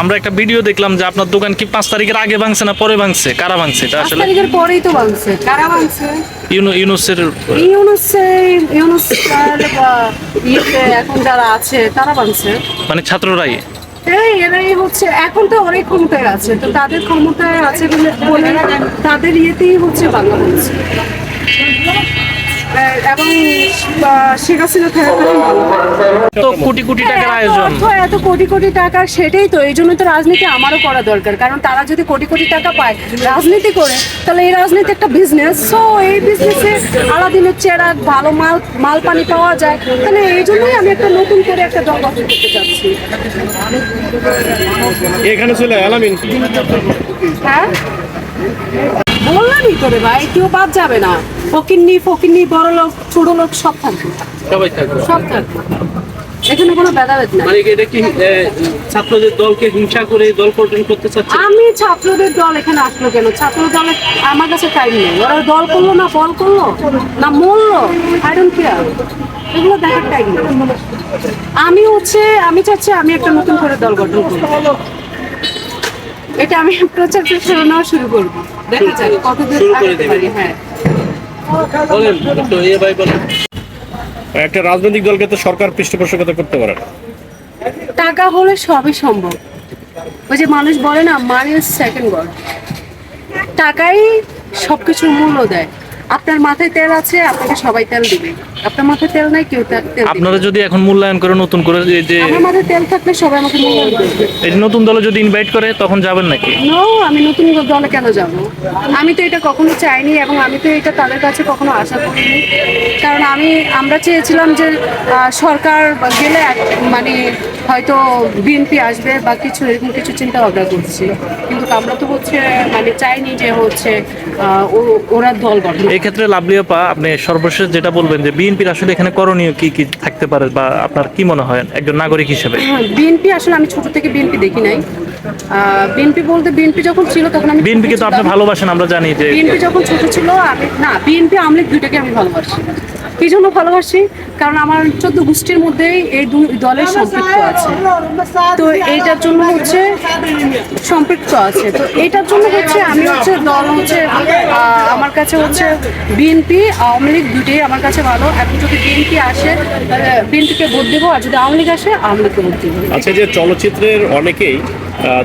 আমরা একটা ভিডিও দেখলাম যে আপনার দোকান কি পাঁচ তারিখের আগে ভাঙছে না পরে ভাঙছে? কারা ভাঙছে? এটা পাঁচ আসলে তারিখের পরেই তো ভাঙছে। কারা ভাঙছে? ইউনো ইউনুসের ইউনুস ইয়েতে এখন যারা আছে তারা ভাঙছে। মানে ছাত্ররাই? এই এরাই হচ্ছে এখন তো অনেক ক্ষমতায় আছে। তো তাদের ক্ষমতায় আছে বলে তাদের ইয়েতেই হচ্ছে বাংলা বলছে এবং শেখ হাসিনা থাকাকালীন তো কোটি কোটি টাকার হ্যাঁ, আয়োজন। অর্থ, এত কোটি কোটি টাকা সেটাই তো এই জন্য তো রাজনীতি আমারও করা দরকার। কারণ তারা যদি কোটি কোটি টাকা পায় রাজনীতি করে তাহলে এই রাজনীতি একটা বিজনেস সো এই বিজনেসে আলাদিনের চেরাক ভালো মাল মাল পানি পাওয়া যায়। তাহলে এই জন্যই আমি একটা নতুন করে একটা দল গঠন করতে চাচ্ছি। এখানে চলে আলামিন। হ্যাঁ? বললামই করে ভাই কেউ বাদ যাবে না। ফকিন্নি ফকিন্নি বড় লোক ছোট লোক সব থাকবে। সবাই থাকবে। সব থাকবে। এখানে কোনো ভেদাভেদ নাই। মানে এটা কি ছাত্রদের দলকে হিংসা করে দল গঠন করতে চাচ্ছে? আমি ছাত্রদের দল এখানে আসলো কেন? ছাত্র দলে আমার কাছে টাইম নেই। ওরা দল করল না বল করল না মরলো? আই ডোন্ট কেয়ার এগুলো দেখার টাইম নেই। আমি হচ্ছে আমি চাচ্ছি আমি একটা নতুন করে দল গঠন করব। এটা আমি প্রচার প্রচারণাও শুরু করব। দেখা যাক কতদূর আগাতে পারি হ্যাঁ। বলেন একটু এ ভাই বলেন। একটা রাজনৈতিক দলকে তো সরকার পৃষ্ঠপোষকতা করতে পারে না। টাকা হলে সবই সম্ভব। ওই যে মানুষ বলে না মানি সেকেন্ড গড টাকাই সবকিছুর মূল্য দেয়। আপনার মাথায় তেল আছে আপনাকে সবাই তেল দিবে। আপনার মাথায় তেল নাই কেউ তেল দিবে আপনারা যদি এখন মূল্যায়ন করে নতুন করে এই যে আমার মাথায় তেল থাকলে সবাই আমাকে মূল্যায়ন করবে। এই যে নতুন দলে যদি ইনভাইট করে তখন যাবেন নাকি? নো আমি নতুন দলে কেন যাব? আমি তো এটা কখনো চাইনি এবং আমি তো এটা তাদের কাছে কখনো আশা করিনি। কারণ আমি আমরা চেয়েছিলাম যে আহ, সরকার গেলে এক- মানে হয়তো বিএনপি আসবে বা কিছু এরকম কিছু চিন্তা ভাবনা করছি। কিন্তু আমরা তো হচ্ছে মানে চাইনি যে হচ্ছে ও- ওরা দল গঠন এই ক্ষেত্রে লাভলিয়াপা আপনি সর্বশেষ যেটা বলবেন যে বিএনপির আসলে এখানে করণীয় কি কি থাকতে পারে বা আপনার কি মনে হয় একজন নাগরিক হিসেবে? বিএনপি আসলে আমি ছোট থেকে বিএনপি দেখি নাই। বিএনপি বলতে বিএনপি যখন ছিল তখন আমি বিএনপিকে তো আপনি ভালোবাসেন আমরা জানি যে বিএনপি যখন ছোট ছিল আমি না বিএনপি আমলিক দুইটাকে আমি ভালোবাসি। কি জন্য ভালোবাসি কারণ আমার চোদ্দ গোষ্ঠীর মধ্যেই এই দুই দলের সম্পৃক্ত আছে। তো এইটার জন্য হচ্ছে সম্পৃক্ত আছে। তো এইটার জন্য হচ্ছে আমি হচ্ছে দল হচ্ছে আহ, আমার কাছে হচ্ছে বিএনপি আওয়ামী লীগ দুটোই আমার কাছে ভালো। এখন যদি বিএনপি আসে বিএনপিকে ভোট দেবো আর যদি আওয়ামী লীগ আসে আওয়ামী লীগকে ভোট দেবো। আচ্ছা যে চলচ্চিত্রের অনেকেই আহ,